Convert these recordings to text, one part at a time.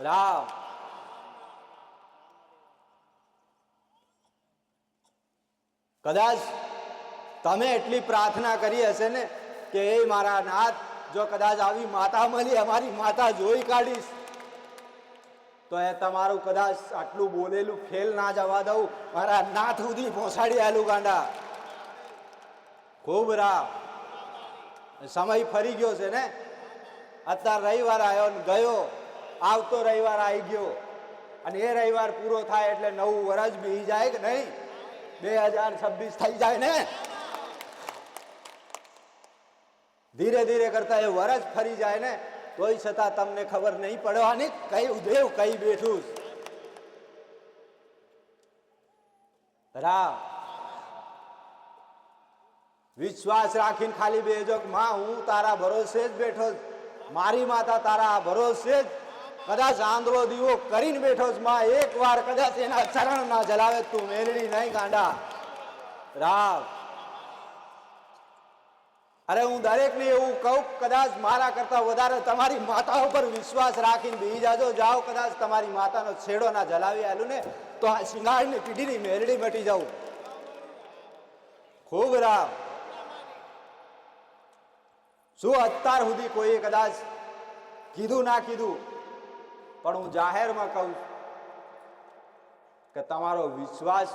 રામ કદાચ તમે એટલી પ્રાર્થના કરી હશે ને કે એ મારા નાથ, જો કદાચ આવી માતા મળી, અમારી માતા જોઈ કાઢીશ. તો એ તમારું કદાચ આટલું બોલેલું ફેલ ના જવા દઉં. મારા નાથ સુધી પહોંચાડી આલું, ગાંડા. ખૂબ રામ. સમય ફરી ગયો છે ને? અત્યારે રવિવાર આવ્યો ને ગયો. આવતો રવિવાર આવી ગયો અને એ રવિવાર પૂરો થાય એટલે નવું વર્ષ બી જાય કે નહીં? બે હજાર છવ્વીસ થઈ જાય ને? ધીરે ધીરે કરતા એ વર્ષ ફરી જાય ને, તોય છતાં તમને ખબર નહીં પડવાની કઈ ઉદેવ, કઈ બેઠું. રામ. વિશ્વાસ રાખીને ખાલી બેજો માં, હું તારા ભરોસે જ બેઠો મારી માતા તારા ભરોસે જ કદાચ આંધળો દીવો કરીને બેઠો. માં એક વાર કદાચ એના ચરણ ના જલાવે, તું મેલડી નહીં, ગાંડા. રામ. અરે, હું દરેકને એવું કહું, કદાચ મારા કરતા વધારે તમારી માતા ઉપર વિશ્વાસ રાખીને બી જાજો. જાઓ, કદાચ તમારી માતાનો છેડો ના જલાવી આલું ને તો આ શિંગાળની પીઢીની મેરડી મટી જાઉં. ખૂબ રામ. શું અત્યાર સુધી કોઈએ કદાચ કીધું, ના કીધું? પણ હું જાહેરમાં કહું કે તમારો વિશ્વાસ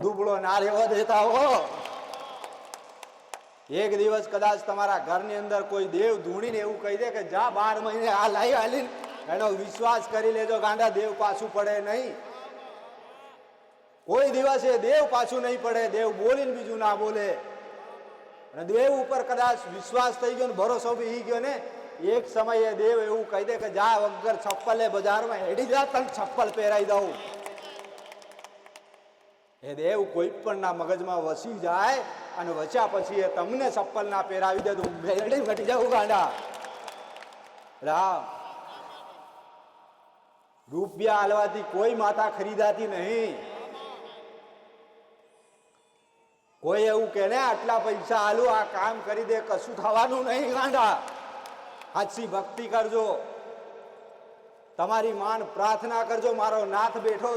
દુબળો ના રહેવા દેતા હો. એક દિવસ કદાચ તમારા ઘરની અંદર કોઈ દેવ ધૂણીને એવું કહી દે કે જા બાર મહિને આ લાઈ હાલી એનો વિશ્વાસ કરી લેજો ગાંડા, દેવ પાછું પડે નહીં. કોઈ દિવસ એ દેવ પાછું નહીં પડે, દેવ બોલીને બીજું ના બોલે. અને દેવ ઉપર કદાચ વિશ્વાસ થઈ ગયો ને, ભરોસો બી ગયો ને એક સમયે દેવ એવું કહી દે કે જા વગર છપ્પલે બજારમાં હેડી જા, તને છપ્પલ પહેરાઈ દઉં. એ દેવ, કોઈ પણ ના મગજમાં વસી જાય અને વચ્યા પછી એ તમને ચપ્પલ ના પહેરાવી દે તો હું ઘટી જાઉં ગાંડા. રામ. રૂપિયા હાલવાથી કોઈ માતા ખરીદાતી નહીં. કોઈ એવું કે ને, આટલા પૈસા હાલું, આ કામ કરી દે, કશું થવાનું નહીં, ગાંડા. હાચી ભક્તિ કરજો. તમારી માન પ્રાર્થના કરજો, મારો નાથ બેઠો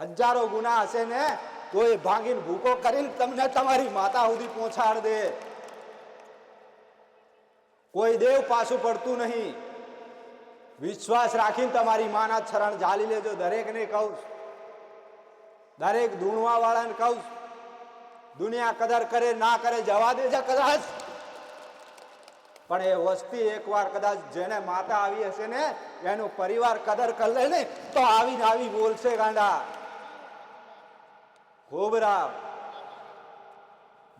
હજારો ગુના હશે ને, તો એ ભાગીને ભૂકો કરીને તમને તમારી માતા સુધી પહોંચાડ દે. કોઈ દેવ પાછું પડતું નહીં. વિશ્વાસ રાખીને તમારી માના છરણ ઝાલી લેજો, દરેકને કહું દરેક ધૂણવા વાળાને કહું દુનિયા કદર કરે, ના કરે, જવા દેજો કદાચ. પણ એ વસ્તી એકવાર કદાચ જેને માતા આવી હશે ને, એનું પરિવાર કદર કરી લે ને, તો આવીને આવી બોલશે ગાંડા. ખૂબ રામ.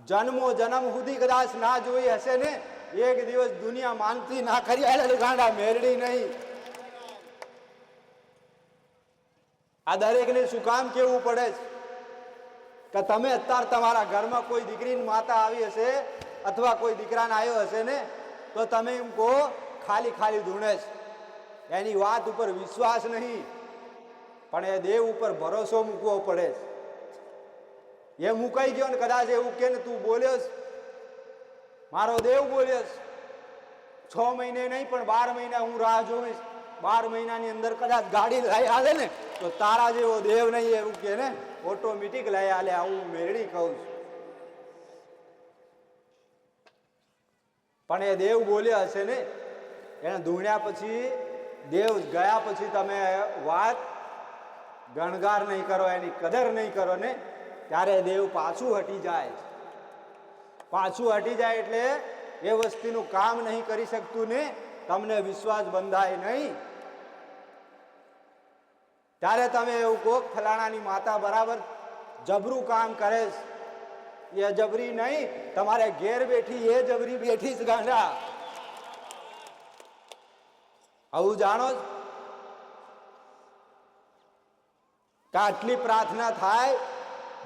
જન્મો જન્મ સુધી કદાચ ના જોઈ હશે ને, એક દિવસ દુનિયા માનતી ના કરી આલે ગાંડા, મેરડી નહીં. આ દરેકને શું કામ કેવું પડે છે? કે તમે અત્યારે તમારા ઘરમાં કોઈ દીકરીની માતા આવી હશે, અથવા કોઈ દીકરાને આવ્યો હશે ને તો તમે એમ કહો, ખાલી ખાલી ધૂણસ એની વાત ઉપર વિશ્વાસ નહીં. પણ એ દેવ ઉપર ભરોસો મૂકવો પડે એ મુકાઈ ગયો ને કદાચ એવું કે તું બોલ્યો મારો દેવ બોલ્યો છ મહિને નહીં, પણ બાર મહિના હું રાહ જોઈશ બાર મહિનાની અંદર કદાચ ગાડી લઈ હાલે ને, તો તારા જેવો દેવ નહીં એવું કે ને ઓટોમેટિક લઈ હાલે આવું મેળવી કહું છું. પણ એ દેવ બોલ્યા હશે ને? એને ધૂણ્યા પછી, દેવ ગયા પછી તમે વાત ગણગાર નહીં કરો, એની કદર નહીં કરો ને? ત્યારે દેવ પાછું હટી જાય. પાછું હટી જાય એટલે એ વસ્તીનું કામ નહીં કરી શકતું ને? તમને વિશ્વાસ બંધાય નહીં. ત્યારે તમે એવું કોક ફલાણાની માતા બરાબર જબરું કામ કરે છે. એ જબરી નહીં, તમારે ઘેર બેઠી એ જબરી બેઠી જ ગાંડા આવું જાણો? આટલી પ્રાર્થના થાય,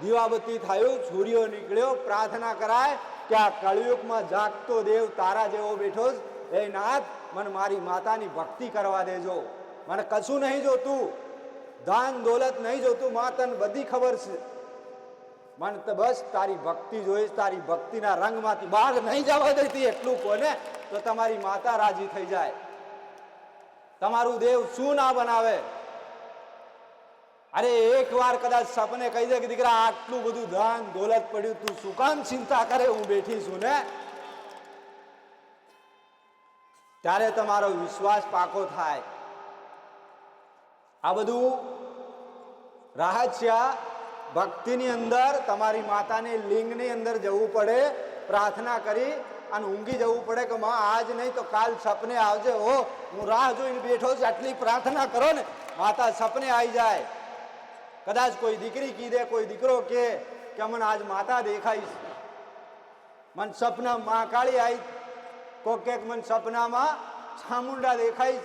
દીવાબત્તી થયું, સૂર્યો નીકળ્યો, પ્રાર્થના કરાય કે આ કળયુગમાં જાગતો દેવ તારા જેવો બેઠો છે. એ નાથ, મને મારી માતાની ભક્તિ કરવા દેજો મને કશું નહીં જોતું દાન દોલત નહીં જોતું, મા તને બધી ખબર છે મને તો બસ તારી ભક્તિ જોઈશ, તારી ભક્તિના રંગમાંથી બહાર નહીં જવા દેતી એટલું કોને? તો તમારી માતા રાજી થઈ જાય. તમારું દેવ શું ના બનાવે? અરે એક વાર કદાચ સપને કહી દે કે દીકરા, આટલું બધું ધન દોલત પડ્યું, તું શું કામ ચિંતા કરે? હું બેઠી છું ને? ત્યારે તમારો વિશ્વાસ પાકો થાય. આ બધું રહસ્ય ભક્તિની અંદર તમારી માતાની લિંગની અંદર જવું પડે, પ્રાર્થના કરી અને ઊંઘી જવું પડે કે માં, આજ નહીં તો કાલ સપને આવજે. હો હું રાહ જોઈને બેઠો છું, આટલી પ્રાર્થના કરો ને. માતા સપને આવી જાય. કદાચ કોઈ દીકરી કીધે, કોઈ દીકરો કે કે મને આજ માતા દેખાઈશ. મન સપના, માં કાળી આવી કોક કેક મન સપનામાં ચામુંડા દેખાઈશ.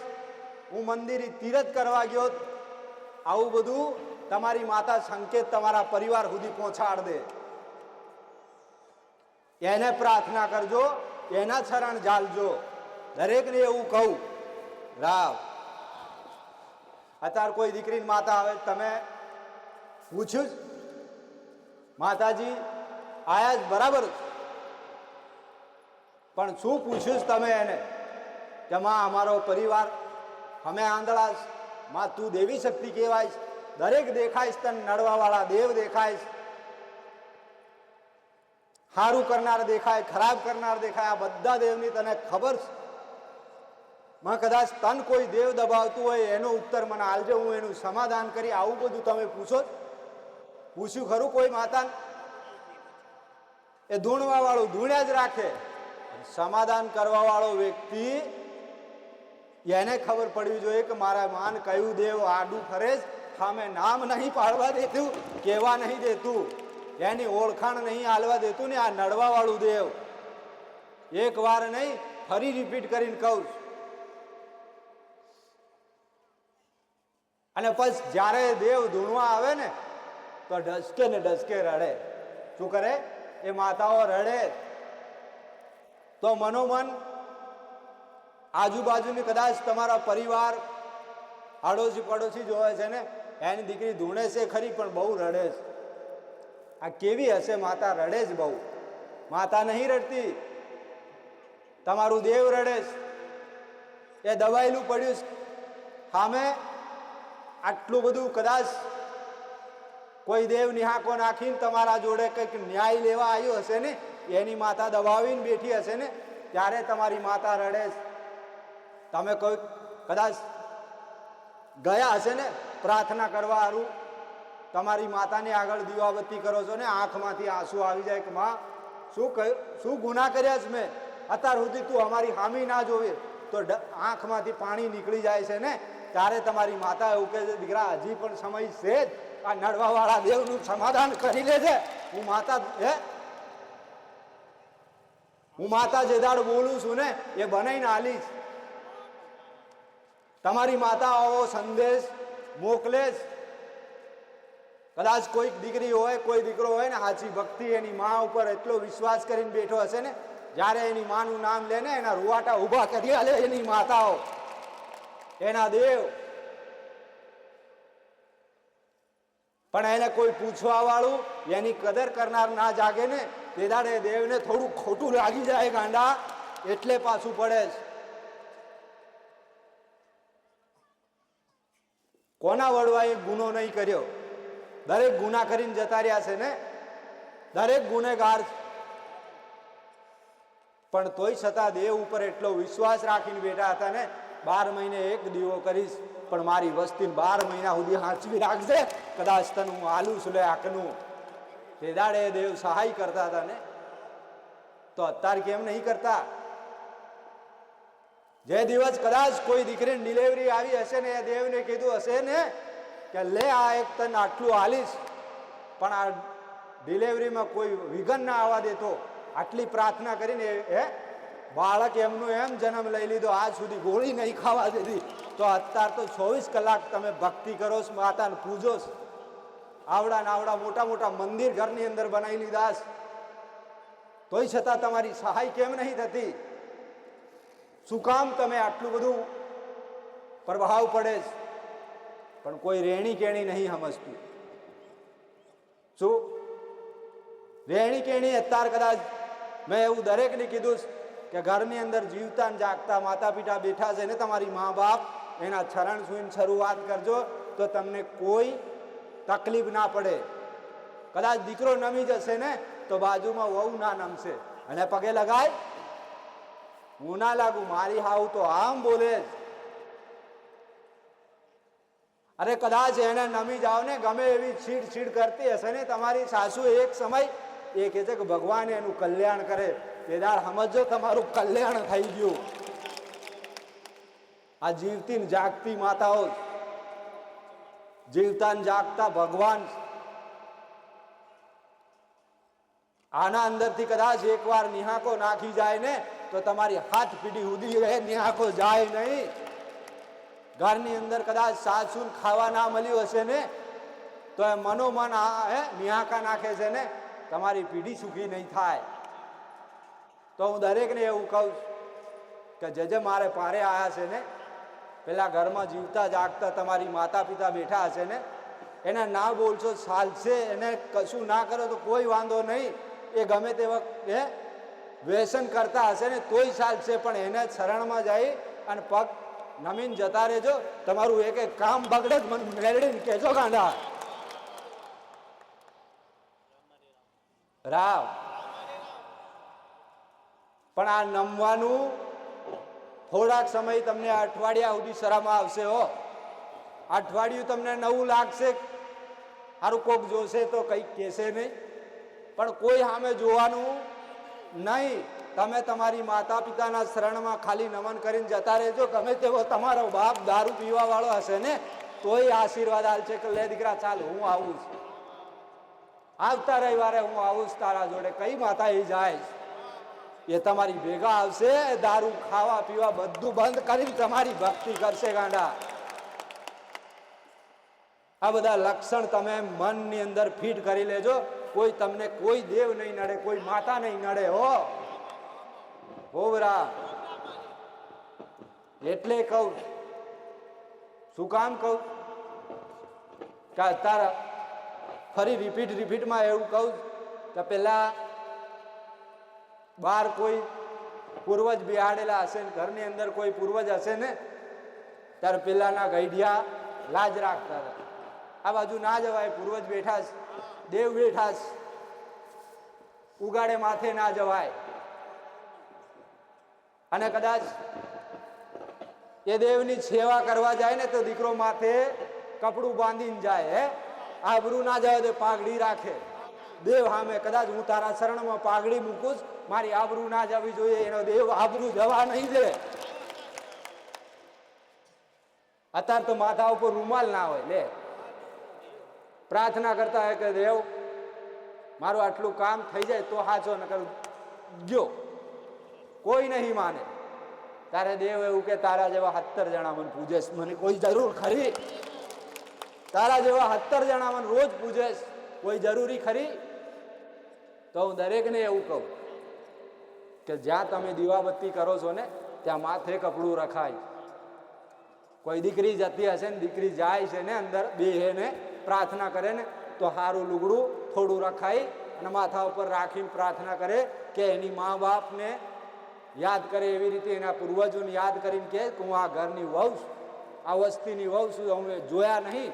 હું મંદિર તીરથ કરવા ગયો. આવું બધું તમારી માતા સંકેત તમારા પરિવાર સુધી પહોંચાડ દે એને પ્રાર્થના કરજો, એના શરણ જાલજો. દરેકને એવું કહું, રાવ, અત્યારે કોઈ દીકરીની માતા આવે તમે પૂછ્યું જ? માતાજી, આયા જ બરાબર પણ શું પૂછ્યું જ તમે એને? કે માં, અમારો પરિવાર, અમે આંધળા. માં, તું દેવી શક્તિ કહેવાય દરેક દેખાઈશ નડવા નડવાવાળા દેવ દેખાઈશ. સારું કરનાર દેખાય ખરાબ કરનાર દેખાય આ બધા દેવની તને ખબર છે? માં કદાચ તન કોઈ દેવ દબાવતું હોય એનો ઉત્તર મને આલજો હું એનું સમાધાન કરી આવું બધું તમે પૂછો પૂછ્યું ખરું કોઈ માતા એ ધૂણવા વાળું ધૂણ્યા જ રાખે. સમાધાન કરવા વાળો વ્યક્તિ એને ખબર પડવી જોઈએ કે મારા માન કયું દેવ આડું ફરે છે, સામે નામ નહીં પાડવા દેતું, કહેવા નહીં દેતું. એની ઓળખાણ નહીં હાલવા દેતું ને આ નડવા વાળું દેવ. એક વાર નહીં, ફરી રિપીટ કરીને કહું. અને પછી જ્યારે દેવ ધૂણવા આવે ને, તો ડસકે ને ડસકે રડે. શું કરે? એ માતાઓ રડે. તો મનોમન, આજુબાજુની કદાચ તમારા પરિવાર આડોશી પડોશી જોવે છે ને એની દીકરી ધૂણે છે ખરી, પણ બહુ રડે છે. આ કેવી હશે? માતા રડે જ બહુ. માતા નહીં રડતી. તમારું દેવ રડે છે. એ દબાયેલું પડ્યું સામે આટલું બધું કદાચ કોઈ દેવ નિહાકો નાખીને તમારા જોડે કંઈક ન્યાય લેવા આવ્યું હશે ને, એની માતા દબાવીને બેઠી હશે ને, ત્યારે તમારી માતા રડે તમે કોઈ કદાચ ગયા હશે ને પ્રાર્થના કરવા હારું. તમારી માતાની આગળ દીવાબત્તી કરો છો ને, આંખમાંથી આંસુ આવી જાય કે માં, શું કહ્યું શું ગુના કર્યા છે મેં? અત્યાર સુધી તું અમારી હામી ના જોવે. તો આંખમાંથી પાણી નીકળી જાય છે ને, ત્યારે તમારી માતા એવું કહે છે, દીકરા, હજી પણ સમય છે જ. આ નડવાવાળા દેવનું સમાધાન કરી લેજે. હું માતા, હે? હું માતા જે દાડ બોલું છું ને, એ બનાવીને આલીશ. તમારી માતા આવો સંદેશ મોકલે જ. કદાચ કોઈક દીકરી હોય, કોઈ દીકરો હોય ને સાચી ભક્તિ એની મા ઉપર એટલો વિશ્વાસ કરીને બેઠો હશે ને, જ્યારે એની માનું નામ લે ને, એના રૂવાટા ઊભા કરી આલે એની માતાઓ. એના દેવ. પણ એને કોઈ પૂછવા વાળું એની કદર કરનાર ના જાગે ને તે દાડે દેવને થોડું ખોટું લાગી જાય ગાંડા, એટલે પાછું પડે છે કોના વડવાએ ગુનો નહીં કર્યો? દરેક ગુના કરીને જતા રહ્યા છે ને? દરેક ગુનેગાર. પણ તોય છતાં દેવ ઉપર એટલો વિશ્વાસ રાખીને બેઠા હતા ને, બાર મહિને એક દીવો કરીશ, પણ મારી વસ્તી બાર મહિના સુધી હાંચવી રાખજે. કદાચ તને હું આલુ છું લે આકનું તે દાડે દેવ સહાય કરતા હતા ને? તો અત્યારે કેમ નહીં કરતા? જે દિવસ કદાચ કોઈ દીકરીની ડિલિવરી આવી હશે ને એ દેવને કીધું હશે ને કે લે આ એક તને આટલું હાલીશ પણ આ ડિલિવરીમાં કોઈ વિઘન ના આવવા દેતો આટલી પ્રાર્થના કરીને એ બાળક એમનું એમ જન્મ લઈ લીધો, આજ સુધી ગોળી નહીં ખાવા દીધી તો અત્યાર તો ચોવીસ કલાક તમે ભક્તિ કરો છો માતાને પૂજો છો આવડા ને આવડા મોટા મોટા મંદિર ઘરની અંદર બનાવી લીધા છે. તોય છતાં તમારી સહાય કેમ નહીં થતી? શું કામ તમે આટલું બધું પ્રભાવ પડે છે? પણ કોઈ રેણી કેણી નહીં સમજતું. શું? રેણી કેણી અત્યાર કદાચ મેં એવું દરેકને કીધું કે ઘરની અંદર જીવતા જાગતા માતા પિતા બેઠા છે ને તમારી મા બાપ, એના છરણ સુઈને શરૂઆત કરજો તો તમને કોઈ તકલીફ ના પડે. કદાચ દીકરો નમી જશે ને તો બાજુમાં વહુ ના નમશે. અને પગે લગાય હું ના લાગુ, મારી હાવ તો આમ બોલે અરે કદાચ એને નમી જાવ ને ગમે એવી છીડ છીડ કરતી હશે ને, તમારી સાસુ એક સમય એ કહે છે કે ભગવાન એનું કલ્યાણ કરે. કેદાર સમજો તમારું કલ્યાણ થઈ ગયું. આ જીવતી ને જાગતી માતાઓ જીવતા ને જાગતા ભગવાન આના અંદરથી કદાચ એકવાર નિહાકો નાખી જાય ને તો તમારી હાથ પીડી ઉદી રહે નિહાકો જાય નહીં. ઘરની અંદર કદાચ સાસુન ખાવા ના મળ્યું હશે ને, તો એ મનોમન હે નિહાકા નાખે છે ને, તમારી પીઢી સુખી નહીં થાય. તો હું દરેકને એવું કહું કે જે જે મારે પારે આવ્યા છે ને, પેલા ઘરમાં જીવતા જાગતા તમારી માતા પિતા બેઠા હશે ને, એને ના બોલશો ચાલશે એને કશું ના કરો તો કોઈ વાંધો નહીં. એ ગમે તે વખતે વ્યસન કરતા હશે ને તોય ચાલશે, પણ એને શરણમાં જઈ અને પગ નમીન જતા રહેજો. તમારું એક એક કામ બગડે જ મને મેળવીને કહેજો ગાંડા. રાવ પણ આ નમવાનું થોડાક સમય તમને અઠવાડિયા સુધી શરામાં આવશે હો. અઠવાડિયું તમને નવું લાગશે. સારું કોક જોશે તો કંઈક કહેશે નહીં. પણ કોઈ સામે જોવાનું નહીં, તમે તમારી માતા પિતાના શરણમાં ખાલી નમન કરીને જતા રહેજો. ગમે તેવો તમારો બાપ દારૂ પીવા વાળો હશે ને, તોય આશીર્વાદ આલશે કે લે દીકરા, ચાલ, હું આવું છું. આવતા રવિવારે હું આવું છું તારા જોડે. કઈ માતા એ જાય એ તમારી ભેગા આવશે, દારૂ ખાવા પીવા બધું બંધ કરીને તમારી ભક્તિ કરશે, ગાંડા. આ બધા લક્ષણ તમે મનની અંદર ફિટ કરી લેજો. કોઈ તમને કોઈ દેવ નહીં નડે, કોઈ માતા નહીં નડે, હો. હોવરા એટલે કહું શું કામ કહું? કે અત્યારે ફરી રિપીટ રિપીટમાં એવું કહું કે પેલા બહાર કોઈ પૂર્વજ બિહાડેલા હશે ને, ઘરની અંદર કોઈ પૂર્વજ હશે ને, ત્યારે પેલાના ગઈઢિયા લાજ રાખતા હતા. આ બાજુ ના જવાય, પૂર્વજ બેઠા છે. દેવ બેઠા ઉગાડે માથે ના જવાય. અને કદાચ એ દેવની સેવા કરવા જાય ને તો દીકરો માથે કપડું બાંધીને જાય, હે? આબરૂ ના જાય તો પાઘડી રાખે. દેવ સામે કદાચ હું તારા શરણમાં પાઘડી મૂકું મારી આબરૂ ના જવી જોઈએ, એનો દેવ આબરૂ જવા નહીં દે. અત્યારે તો માથા ઉપર રૂમાલ ના હોય, લે. પ્રાર્થના કરતા હોય કે દેવ, મારું આટલું કામ થઈ જાય તો હાચો ન કરું ગયો. કોઈ નહીં માને. તારે દેવ એવું કે, તારા જેવા સત્તર જણા મને પૂજે મને કોઈ જરૂર ખરી. તારા જેવા સત્તર જણા મને રોજ પૂજે કોઈ જરૂરી ખરી? તો હું દરેકને એવું કહું કે, જ્યાં તમે દીવાબત્તી કરો છો ને, ત્યાં માથે કપડું રખાય. કોઈ દીકરી જતી હશે ને, દીકરી જાય છે ને અંદર બે ને પ્રાર્થના કરે ને, તો સારું લુગડું થોડું રખાય અને માથા ઉપર રાખીને પ્રાર્થના કરે કે એની મા બાપને યાદ કરે એવી રીતે એના પૂર્વજોને યાદ કરીને કે હું આ ઘરની વહુ આ વસ્તીની વહુ છું અમે જોયા નહીં,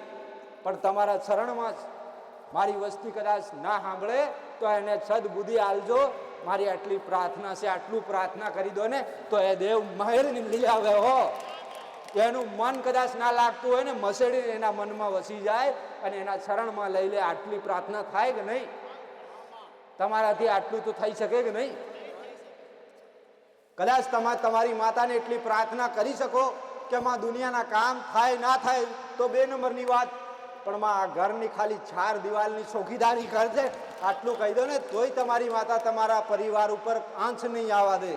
પણ તમારા શરણમાં મારી વસ્તી કદાચ ના સાંભળે, તો એને સદબુદ્ધિ આલજો, મારી આટલી પ્રાર્થના છે, આટલું પ્રાર્થના કરી દો ને, તો એ દેવ મહેર નીકળી આવે હો. એનું મન કદાચ ના લાગતું હોય ને મસેડી એના મનમાં વસી જાય અને એના શરણમાં લઈ લે, આટલી પ્રાર્થના થાય કે નહીં? તમારાથી આટલું તો થઈ શકે કે નહીં? કદાચ તમે તમારી માતાને એટલી પ્રાર્થના કરી શકો કે માં દુનિયાના કામ થાય, ના થાય, તો બે નંબરની વાત. પણ માં આ ઘરની ખાલી ચાર દિવાલની ચોકીદારી કરજે. આટલું કહી દો ને, તોય તમારી માતા તમારા પરિવાર ઉપર આંચ નહીં આવવા દે.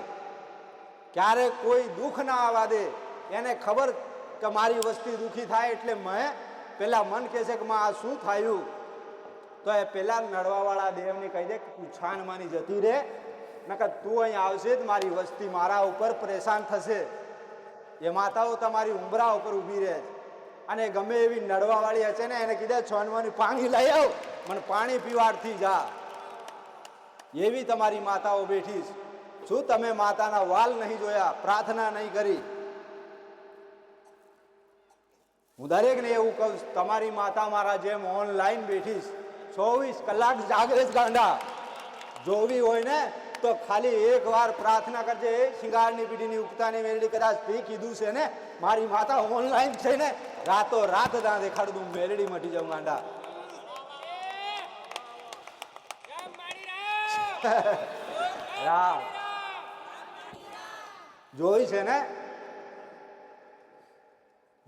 ક્યારે કોઈ દુઃખ ના આવવા દે. એને ખબર કે મારી વસ્તી દુઃખી થાય એટલે મેં પેલા મન કહે છે કે માં, આ શું થયું? તો એ પેલા નડવાવાળા દેવને કહી દે કે તું છાન માની જતી રહે. નકર તું અહીં આવશે જ, મારી વસ્તી મારા ઉપર પરેશાન થશે. એ માતાઓ તમારી ઉંબરા ઉપર ઊભી રહે અને ગમે એવી નડવાવાળી હશે ને, એને કીધે છોનવાની પાણી લઈ આવ, મને પાણી પીવાડથી જા. એવી તમારી માતાઓ બેઠી શું તમે માતાના વાલ નહીં જોયા? પ્રાર્થના નહીં કરી. હું દરેકને એવું કહું તમારી માતા મારા જેમ ઓનલાઈન બેઠીશ ચોવીસ કલાક જાગે જ ગાંડા. જોવી હોય ને, તો ખાલી એક વાર પ્રાર્થના કરજે. શિંગારની પીઢીની ઉગતાની મેલડી કદાચ તે કીધું છે ને, મારી માતા ઓનલાઈન છે ને રાતો રાત ત્યાં દેખાડું તું મેલડી મટી જાઉં ગાંડા. રામ. જોઈ છે ને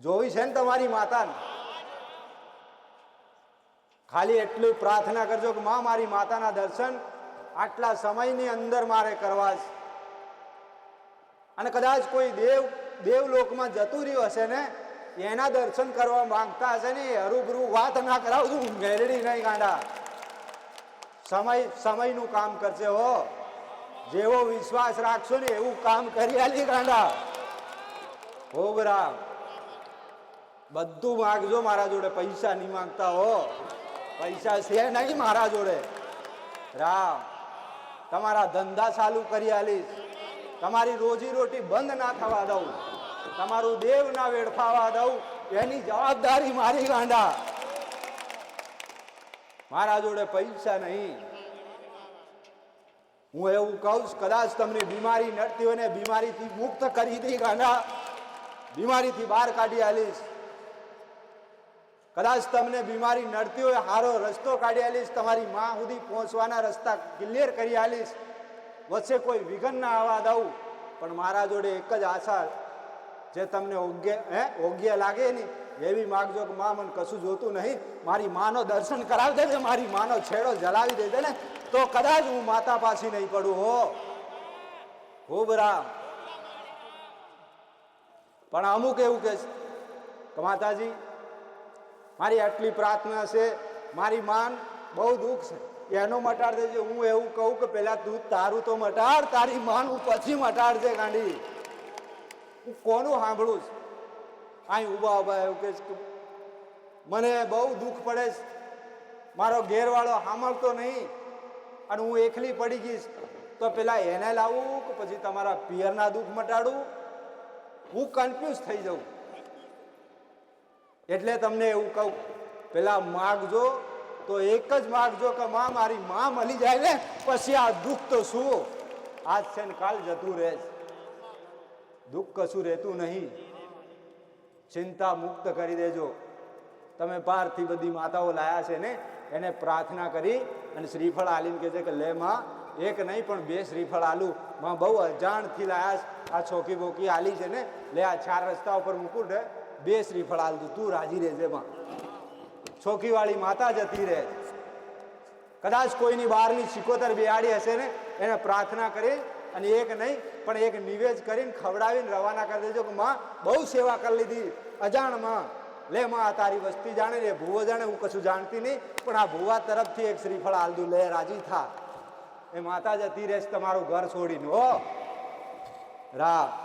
જોઈ છે ને તમારી માતાને? ખાલી એટલી પ્રાર્થના કરજો કે માં, મારી માતાના દર્શન આટલા સમયની અંદર મારે કરવા છે. અને કદાચ કોઈ દેવ, દેવલોકમાં જતું રહ્યું હશે ને, એના દર્શન કરવા માંગતા હશે ને, એ હરુભરું વાત ના કરાવતું ઘેરડી નહીં ગાંડા. સમય, સમયનું કામ કરશે હો. જેવો વિશ્વાસ રાખશો ને, એવું કામ કરી આલી ગાંડા. હો રામ. બધું માગજો મારા જોડે. પૈસા નહીં માંગતા હો. પૈસા છે નહીં મારા જોડે. રામ. તમારા ધંધા ચાલુ કરી આલીશ. તમારી રોજી રોટી બંધ ના થવા દઉં. તમારું દેવ ના વેડફાવા દઉં. એની જવાબદારી મારી ગાંડા મારા જોડે પૈસા નહીં. હું એવું કહું કદાચ તમને બીમારી નડતી હોય ને બીમારીથી મુક્ત કરી દઈ ગાંડા. બીમારીથી બહાર કાઢી આલીશ. કદાચ તમને બીમારી નડતી હોય સારો રસ્તો કાઢી આલીશ, તમારી માં સુધી પહોંચવાના રસ્તા ક્લિયર કરી આલીશ, વચ્ચે કોઈ વિઘન ના આવવા દઉં પણ મારા જોડે એક જ આશા જે તમને ઓગ્ય, હે યોગ્ય લાગે ને એવી માગજો કે માં મને કશું જોતું નહીં. મારી માનો દર્શન કરાવી દેજે મારી માનો છેડો જલાવી દેજે ને, તો કદાચ હું માતા પાછી નહીં પડું, હો. ખૂબ રામ. પણ અમુક એવું કે છે કે માતાજી મારી આટલી પ્રાર્થના છે, મારી માન બહુ દુઃખ છે. એનો મટાડ દેજે. હું એવું કહું કે પેલા તું તારું તો મટાડ, તારી માન હું પછી મટાડજે ગાંડી હું કોનું સાંભળું છું? અહીં ઊભા ઊભા એવું કે મને બહુ દુઃખ પડે છે. મારો ઘેરવાળો સાંભળતો નહીં અને હું એકલી પડી ગઈશ. તો પેલા એને લાવું કે પછી તમારા પિયરના દુઃખ મટાડું? હું કન્ફ્યુઝ થઈ જાઉં. એટલે તમને એવું કહું, પેલા માગજો તો એક જ માગજો કે માં મારી માં મળી જાય ને, પછી આ દુઃખ તો શું આજ છે ને કાલ જતું રહે દુઃખ કશું રહેતું નહીં. ચિંતા મુક્ત કરી દેજો. તમે બહારથી બધી માતાઓ લાયા છે ને, એને પ્રાર્થના કરી અને શ્રીફળ આલીને કહે છે કે, લે માં, એક નહીં પણ બે શ્રીફળ આલું. માં બહુ અજાણથી લાયા આ છોકી બોકી આલી છે ને, લે આ ચાર રસ્તા ઉપર મૂકું ને બે શ્રીફળ આલતું તું રાજી રહેજે માં. છોકીવાળી માતા જતી રહે. કદાચ કોઈની બહારની સિકોતર બિહાડી હશે ને, એને પ્રાર્થના કરી અને એક નહીં, પણ એક નિવેદ કરીને ખવડાવીને રવાના કરી દેજો કે માં, બહુ સેવા કરી લીધી. અજાણમાં લે માં, આ તારી વસ્તી જાણે રે, ભૂવો જાણે, હું કશું જાણતી નહીં, પણ આ ભૂવા તરફથી એક શ્રીફળ આલદું લે રાજી થા. એ માતા જતી રહેશે તમારું ઘર છોડીને. હો. રા